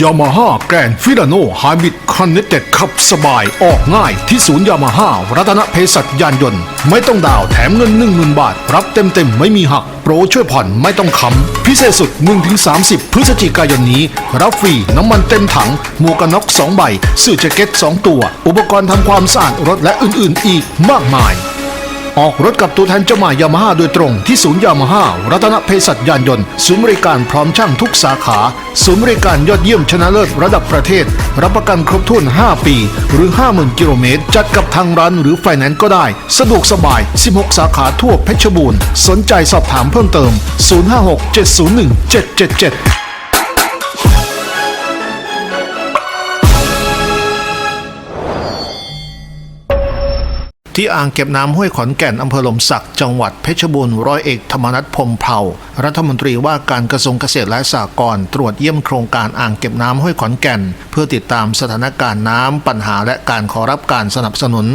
ยามาฮ่าแกรนฟิลาโนไฮบริดคอนเน c เต็ดขับสบายออกง่ายที่ศูนย์ยามาฮ่ารัตนเพศัตยานยนต์ ไม่ต้องดาวแถมเงิน 10,000 บาท รับเต็มๆ ไม่มีหัก โปรช่วยผ่อนไม่ต้องค้ำพิเศษสุด 1-30 พฤศจิกายนนี้ รับฟรีน้ำมันเต็มถังหมวกกันน็อก2ใบเสื้อแจ็คเก็ต 2 ตัว อุปกรณ์ทำความสะอาดรถและอื่นๆ อีกมากมาย ออกรถกับตัวแทนจำหน่ายยามาฮ่าโดยตรงที่ศูนย์ยามาฮ่ารัตนเพศัตยานยนต์ ศูนย์บริการพร้อมช่างทุกสาขา ศูนย์บริการยอดเยี่ยมชนะเลิศระดับประเทศ รับประกันครบถ้วน 5 ปี หรือ 50,000 กิโลเมตร จัดกับทางร้านหรือไฟแนนซ์ก็ได้ สะดวกสบาย 16 สาขาทั่วเพชรบูรณ์ สนใจสอบถามเพิ่มเติม 056 701 777 ที่อ่างเก็บน้ำห้วยขอนแก่นอำเภอหลมสักจังหวัดเพชรบูรณ์ร้อยเอกธรรมนัฐพรมเผ่า รัฐมนตรีว่าการกระทรวงเกษตรและสหกรณ์ตรวจเยี่ยมโครงการอ่างเก็บน้ำห้วยขอนแก่น เพื่อติดตามสถานการณ์น้ำปัญหาและการขอรับการสนับสนุน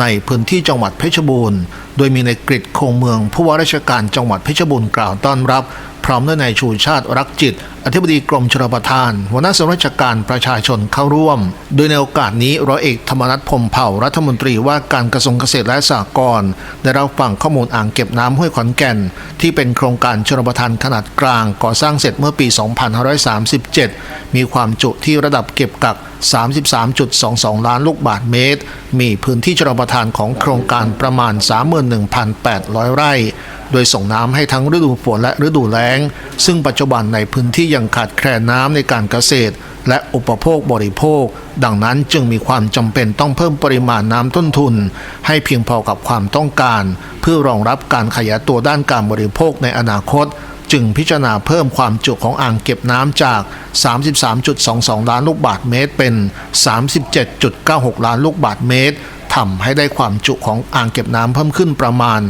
ในพื้นที่จังหวัดเพชรบูรณ์ โดยมีในกริดคงเมืองผู้ว่าราชการจังหวัดเพชรบูรณ์กล่าวต้อนรับ พร้อมด้วยนายชูชาติรักจิต อธิบดีกรมชลประทาน หัวหน้าส่วนราชการประชาชนเข้าร่วม โดยในโอกาสนี้ร้อยเอกธรรมนัฐพมเผ่ารัฐมนตรีว่าการกระทรวงเกษตรและสหกรณ์ได้รับฟังข้อมูลอ่างเก็บน้ำห้วยขอนแก่น ที่เป็นโครงการชลประทานขนาดกลาง ก่อสร้างเสร็จเมื่อปี 2537 มีความจุที่ระดับเก็บกัก 33.22 ล้านลูกบาทเมตร มีพื้นที่ชลประทานของโครงการประมาณ 31,800 ไร่ โดยส่งน้ำให้ทั้งฤดูฝนและฤดูแล้ง ซึ่งปัจจุบันในพื้นที่ยังขาดแคลนน้ำในการเกษตร และอุปโภคบริโภค ดังนั้นจึงมีความจำเป็นต้องเพิ่มปริมาณน้ำต้นทุน ให้เพียงพอกับความต้องการ เพื่อรองรับการขยายตัวด้านการบริโภคในอนาคตจึงพิจารณาเพิ่มความจุของอ่างเก็บน้ำจาก 33.22 ล้านลูกบาทเมตร เป็น 37.96 ล้านลูกบาทเมตรทำให้ได้ความจุของอ่างเก็บน้ำเพิ่มขึ้นประมาณ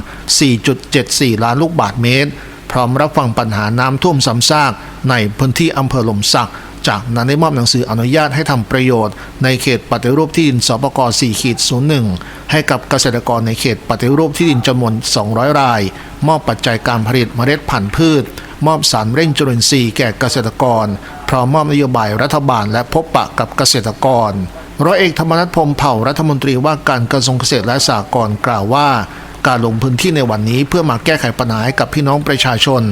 4.74 ล้านลูกบาทเมตร พร้อมรับฟังปัญหาน้ำท่วมซ้ำซาก ในพื้นที่อำเภอหลมสัก จากนั้นได้มอบหนังสืออนุญาตให้ทำประโยชน์ ในเขตปฏิรูปที่ดินสปก4ขีด01 ให้กับเกษตรกรในเขตปฏิรูปที่ดินจำนวน 200 ราย มอบปัจจัยการผลิตเมล็ดพันธุ์พืช มอบสารเร่งจุลินทรีย์แก่เกษตรกร พร้อมมอบนโยบายรัฐบาลและพบปะกับเกษตรกรร้อยเอกธรรมนัฐพรมเผ่ารัฐมนตรีว่าการกระทรวงเกษตรและสหกรณ์กล่าวว่า การลงพื้นที่ในวันนี้เพื่อมาแก้ไขปัญหาให้กับพี่น้องประชาชน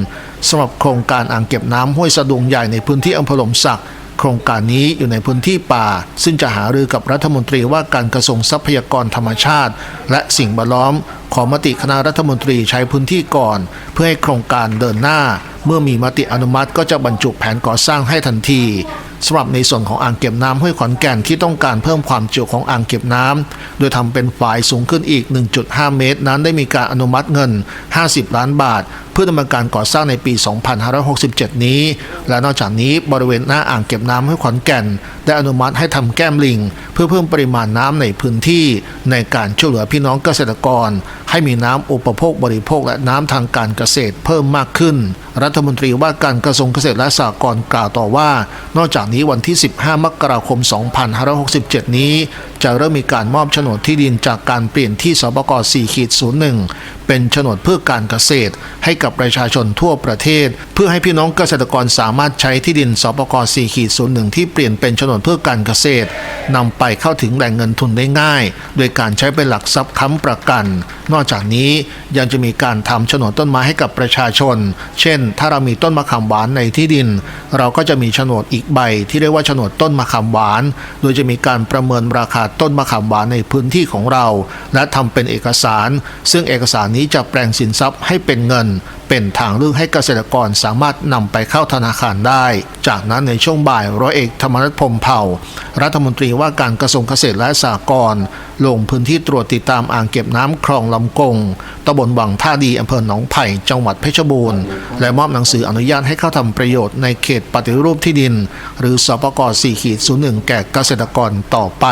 สำหรับโครงการอ่างเก็บน้ำห้วยสะดุงใหญ่ในพื้นที่อำเภอหลมสักโครงการนี้อยู่ในพื้นที่ป่า ซึ่งจะหารือกับรัฐมนตรีว่าการกระทรวงทรัพยากรธรรมชาติ และสิ่งแวดล้อม ขอมติคณะรัฐมนตรีใช้พื้นที่ก่อน เพื่อให้โครงการเดินหน้า เมื่อมีมติอนุมัติก็จะบรรจุแผนก่อสร้างให้ทันที สำหรับในส่วนของอ่างเก็บน้ำห้วยขอนแก่นที่ต้องการเพิ่มความจุของอ่างเก็บน้ำโดยทำเป็นฝายสูงขึ้นอีก 1.5 เมตร นั้นได้มีการอนุมัติเงิน 50 ล้านบาท เพื่อดำเนินการก่อสร้างในปี 2567 นี้ และนอกจากนี้บริเวณหน้าอ่างเก็บน้ำห้วยขอนแก่น ได้อนุมัติให้ทำแก้มลิง เพื่อเพิ่มปริมาณน้ำในพื้นที่ ในการช่วยเหลือพี่น้องเกษตรกรให้มีน้ำอุปโภคบริโภคและน้ำทางการเกษตรเพิ่มมากขึ้น รัฐมนตรีว่าการกระทรวงเกษตรและสหกรณ์กล่าวต่อว่า นอกจากนี้วันที่ 15 มกราคม 2567 นี้จะเริ่มมีการมอบโฉนดที่ดินจากการเปลี่ยนที่สปก4ขีด01 เป็นโฉนดเพื่อการเกษตร ให้กับประชาชนทั่วประเทศ เพื่อให้พี่น้องเกษตรกรสามารถใช้ที่ดินสปก4ขีด01 ที่เปลี่ยนเป็นโฉนดเพื่อการเกษตรนำไปเข้าถึงแหล่งเงินทุนได้ง่าย โดยการใช้เป็นหลักทรัพย์ค้ำประกัน นอกจากนี้ยังจะมีการทำโฉนดต้นไม้ให้กับประชาชน เช่น ถ้าเรามีต้นมะขามหวานในที่ดิน เราก็จะมีโฉนดอีกใบที่เรียกว่าโฉนดต้นมะขามหวาน โดยจะมีการประเมินราคาต้นมะขามหวานในพื้นที่ของเรา และทำเป็นเอกสาร ซึ่งเอกสารนี้จะแปลงสินทรัพย์ให้เป็นเงิน เป็นทางเลือกให้เกษตรกรสามารถนำไปเข้าธนาคารได้ จากนั้นในช่วงบ่ายร้อยเอกธรรมนัฐพรมเผ่า รัฐมนตรีว่าการกระทรวงเกษตรและสหกรณ์ลงพื้นที่ตรวจติดตามอ่างเก็บน้ำคลองลำกงตำบลวังท่าดีอำเภอหนองไผ่จังหวัดเพชรบูรณ์ และมอบหนังสืออนุญาตให้เข้าทำประโยชน์ในเขตปฏิรูปที่ดิน หรือสปก4ขีด01 แก่เกษตรกรต่อไป